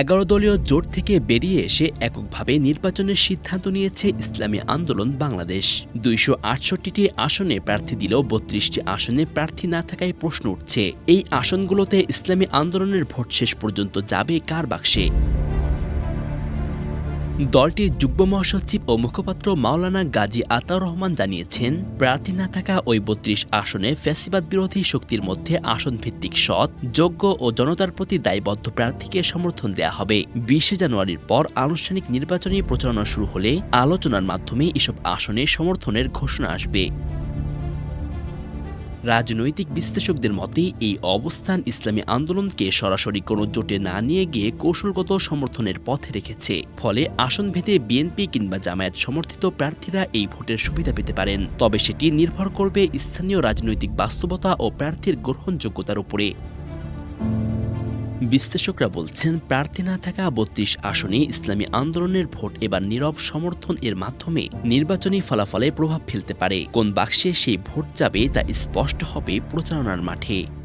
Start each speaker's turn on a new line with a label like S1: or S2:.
S1: এগারো দলীয় জোট থেকে বেরিয়ে এসে এককভাবে নির্বাচনের সিদ্ধান্ত নিয়েছে ইসলামী আন্দোলন বাংলাদেশ। দুইশো আটষট্টিটি আসনে প্রার্থী দিলেও বত্রিশটি আসনে প্রার্থী না থাকায় প্রশ্ন উঠছে, এই আসনগুলোতে ইসলামী আন্দোলনের ভোট শেষ পর্যন্ত যাবে কার বাক্সে? দলটির যুগ্ম মহাসচিব ও মুখপাত্র মাওলানা গাজী আতাউর রহমান জানিয়েছেন, প্রার্থী না থাকা ওই বত্রিশ আসনে ফ্যাসিবাদ বিরোধী শক্তির মধ্যে আসন ভিত্তিক সৎ, যোগ্য ও জনতার প্রতি দায়বদ্ধ প্রার্থীকে সমর্থন দেয়া হবে। বিশে জানুয়ারির পর আনুষ্ঠানিক নির্বাচনী প্রচারণা শুরু হলে আলোচনার মাধ্যমে এসব আসনে সমর্থনের ঘোষণা আসবে। রাজনৈতিক বিশ্লেষকদের মতে, এই অবস্থান ইসলামী আন্দোলনকে সরাসরি কোনো জোটে না নিয়ে গিয়ে কৌশলগত সমর্থনের পথে রেখেছে। ফলে আসন ভেদে বিএনপি কিংবা জামায়াত সমর্থিত প্রার্থীরা এই ভোটের সুবিধা পেতে পারেন। তবে সেটি নির্ভর করবে স্থানীয় রাজনৈতিক বাস্তবতা ও প্রার্থীর গ্রহণযোগ্যতার উপরে। বিশ্লেষকরা বলছেন, প্রার্থী না থাকা বত্রিশ আসনে ইসলামী আন্দোলনের ভোট এবার নীরব সমর্থন এর মাধ্যমে নির্বাচনী ফলাফলে প্রভাব ফেলতে পারে। কোন বাক্সে সেই ভোট যাবে তা স্পষ্ট হবে প্রচারণার মাঠে।